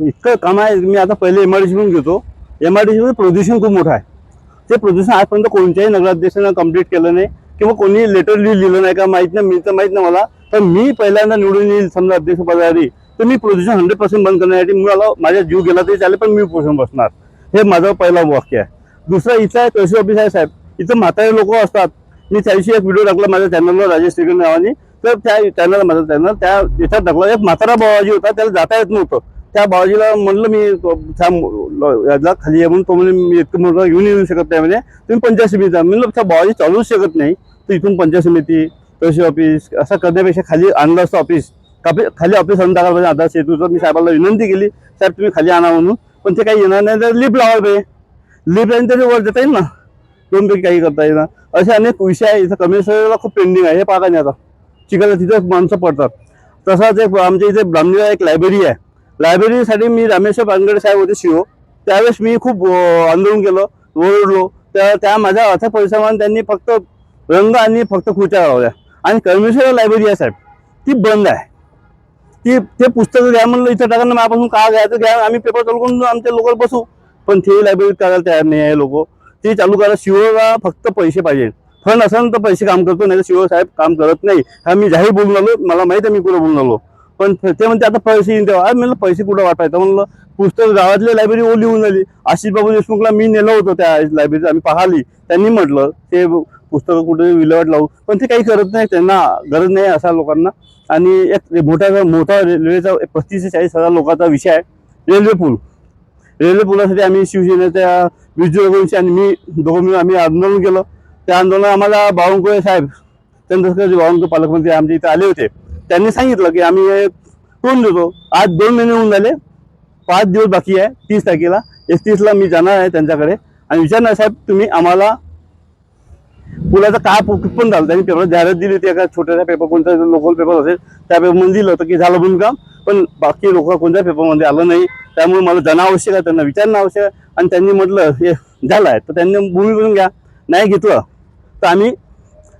इतकं काम आहे मी आता पहिले एम आर डी सी घेतो. एम आर डी सीमध्ये प्रदूषण खूप मोठं आहे. ते प्रदूषण आजपर्यंत कोणत्याही नगराध्यक्षांना कंप्लीट केलं नाही किंवा कोणी लेटर लिहिलं नाही का माहीत नाही मी तर माहीत नाही मला. तर मी पहिल्यांदा निवडून येईल समजा अध्यक्ष पदाधिकारी तर मी प्रदूषण हंड्रेड पर्सेंट बंद करण्यासाठी मला माझा जीव गेला तरी चालेल पण मी पोषण बसणार. हे माझं पहिलं वाक्य आहे. दुसरं इथं आहे तहसील ऑफिस आहे साहेब. इथं म्हातारे लोक असतात. मी त्याविषयी एक व्हिडिओ टाकला माझ्या चॅनलवर राजेश श्रीगण नावाने. तर त्या चॅनल माझं चॅनल त्या इथं टाकला. एक म्हातारा बाबाजी होता त्याला जाता येत नव्हतं. त्या बाबाजीला म्हणलं मी त्या याला खाली आहे म्हणून तो म्हणजे मी इतकं मुलगा घेऊन येऊ शकत नाही म्हणजे तुम्ही पंचायत समितीचा म्हणलं त्या बाबाजी चालूच शकत नाही. तर इथून पंचायत समिती तहसील ऑफिस असं करण्यापेक्षा खाली आणलं असतं ऑफिस. कापी- खाली ऑफिस आणून टाकायला पाहिजे आधार सेतूचं मी साहेबाला विनंती केली साहेब तुम्ही खाली आणा म्हणून. पण ते काही येणार नाही तर लिफ्ट लावायला पाहिजे लिफ्ट लाईन तरी वर देता येईल ना. दोनपैकी काही करता येईल ना असे अनेक विषय आहे. इथं कमिशनरला खूप पेंडिंग आहे. हे पाहता नाही आता. चिकाला तिथं माणसं पडतात. तसाच एक आमच्या इथे ब्राह्मणीला एक लायब्ररी आहे. लायब्ररीसाठी मी रामेश्वर पानगडे साहेब होते शिओ त्यावेळेस मी खूप आंदोलन केलं ओरडलो. तर त्या माझ्या अर्थ परिश्रमाने त्यांनी फक्त रंग आणि फक्त खुर्च्या लावल्या. आणि कर्मेश्वर लायब्ररी आहे साहेब ती बंद आहे. ती ते पुस्तकं घ्या म्हणलं इथं टाका माझ्यापासून का घ्यायचं घ्या आम्ही पेपर चालू करून आमच्या लोकल बसू. पण ते लायब्ररी करायला तयार नाही आहे लोक. ते चालू करायला शिवला फक्त पैसे पाहिजे. फंड असेल तर पैसे काम करतो नाही तर शिव साहेब काम करत नाही. हा मी जाहीर बोलून आलो मला माहीत आहे मी कुठं बोलून आलो. पण ते म्हणते आता पैसे येईन तेव्हा. म्हणलं पैसे कुठं वाटायचं? म्हणलं पुस्तक गावातली लायब्ररी ओली होऊन आली. आशिष बाबू देशमुखला मी नेलं होतं त्या लायब्ररीत आम्ही पाहिली. त्यांनी म्हटलं ते पुस्तकं कुठे विल्हेवाट लावू. पण ते काही करत नाही त्यांना गरज नाही अशा लोकांना. आणि एक मोठा मोठा रेल्वेचा पस्तीस ते चाळीस हजार लोकांचा विषय आहे. रेल्वे पूल. रेल्वे पुलासाठी आम्ही शिवसेनेच्या विजय आणि मी दोघं मिळून आम्ही आंदोलन केलं. त्या आंदोलन आम्हाला बावनकुळे साहेब चंद्रशेखर बावनकुळे पालकमंत्री आमच्या इथे आले होते. त्यांनी सांगितलं की आम्ही हे करून देतो. आज दोन महिने होऊन झाले. पाच दिवस बाकी आहे. तीस तारखेला. एकतीसला मी जाणार आहे त्यांच्याकडे. आणि विचारणार साहेब तुम्ही आम्हाला पुलाचं काय पण झालं? त्यांनी पेपर जाहिरात दिली होती. एका छोट्याशा पेपर कोणता लोकल पेपर असेल त्या पेपरमध्ये दिलं होतं की झालं म्हणून काम पण बाकी लोक कोणत्या पेपरमध्ये आलं नाही. त्यामुळे मला जाणं आवश्यक आहे. त्यांना विचारणं आवश्यक आहे. आणि त्यांनी म्हटलं हे झालं आहे. तर त्यांनी भूमी करून घ्या. नाही घेतलं तर आम्ही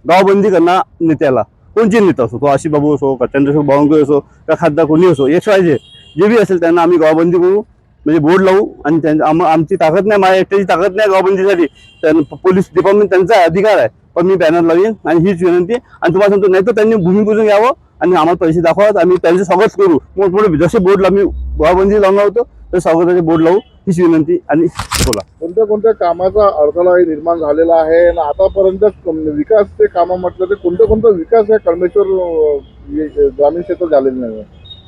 गावबंदी करणार नेत्याला. कोणचे नेता असो? तो आशिष बाबू असो का चंद्रशेखर बावनकुळे असो का खासदार कोणी असो? एक्स वाय जे जे बी असेल त्यांना आम्ही गावबंदी करू म्हणजे बोर्ड लावू आणि त्यांच्या आम- आमची ताकद नाही माझ्या एकट्याची ताकद नाही गावबंदीसाठी. त्यांना पोलीस डिपार्टमेंट त्यांचा अधिकार आहे. पण मी बॅनर लावीन आणि हीच विनंती आणि तुम्हाला सांगतो नाही तर त्यांनी भूमिपूजन घ्यावं आणि आम्हाला पैसे दाखवा. आम्ही त्यांचं स्वागत करू. मोठमोठे जसे बोर्ड आम्ही गावबंदी लावणार होतो तर स्वागताचे बोर्ड लावू. हीच विनंती आणि बोला. कोणत्या कोणत्या कामाचा अडथळा निर्माण झालेला आहे? आणि आतापर्यंत कम- विकासचे कामं म्हटलं तर कोणतं कोणतं विकास या कळमेश्वर ग्रामीण क्षेत्रात झालेलं नाही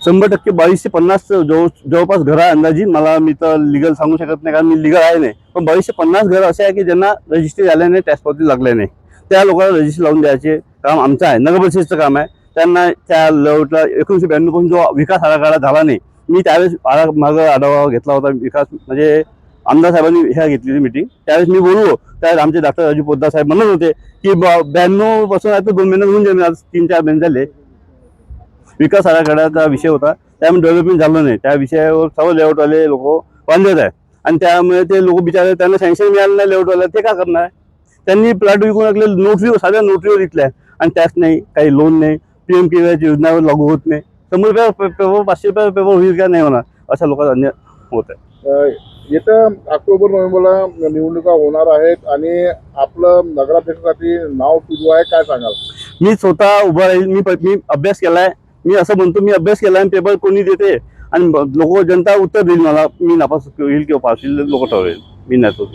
शंभर टक्के बावीसशे पन्नास जवळ जवळपास घर आहे अंदाजी मला मी तर लिगल सांगू शकत नाही कारण मी लिगल आहे नाही. पण बावीसशे पन्नास घर असे आहे की ज्यांना रजिस्ट्री झाल्या नाही टॅक्स पावती लागल्या नाही. त्या लोकांना रजिस्ट्री लावून द्यायचे काम आमचं आहे. नगर परिषदेचं काम आहे. त्यांना त्या लेआउटला एकोणीसशे ब्याण्णवपासून जो विकास आराखडा झाला नाही मी त्यावेळेस आरा मागं आढावा घेतला होता विकास म्हणजे आमदार साहेबांनी ह्या घेतलेली मिटिंग त्यावेळेस मी बोललो त्यावेळेस आमचे डॉक्टर राजू पोद्दार साहेब म्हणत होते की ब्याण्णवपासून आता दोन महिने होऊन जाईल आज तीन चार महिने झाले. विकास आराखड्याचा विषय होता त्यामुळे डेव्हलपमेंट झालं नाही. त्या विषयावर सर्व लेआउटवाले लोक बांधत आहे आणि त्यामुळे ते लोक बिचारे त्यांना सँक्शन मिळालं नाही लेआउटवाल्या ते काय करणार? त्यांनी प्लॉट विकून टाकले नोटरी साध्या नोटरीवर विकल्या आणि त्याच नाही काही लोन नाही पी एम के योजनावर लागू होत नाही. शंभर रुपये पेपर पाचशे रुपये पेपर होईल का नाही होणार अशा लोकांचा अन्याय होत आहे येत्या ऑक्टोबर नोव्हेंबरला निवडणुका होणार आहेत आणि आपलं नगराध्यक्षासाठी नाव सुरू आहे काय सांगाल? मी स्वतः उभा राहील मी मी अभ्यास केलाय. मी असं म्हणतो मी अभ्यास केलाय पेपर कोणी देते आणि लोक जनता उत्तर देईल मला. मी नापास होईल किंवा पास होईल लोक ठरवेल. मी नाही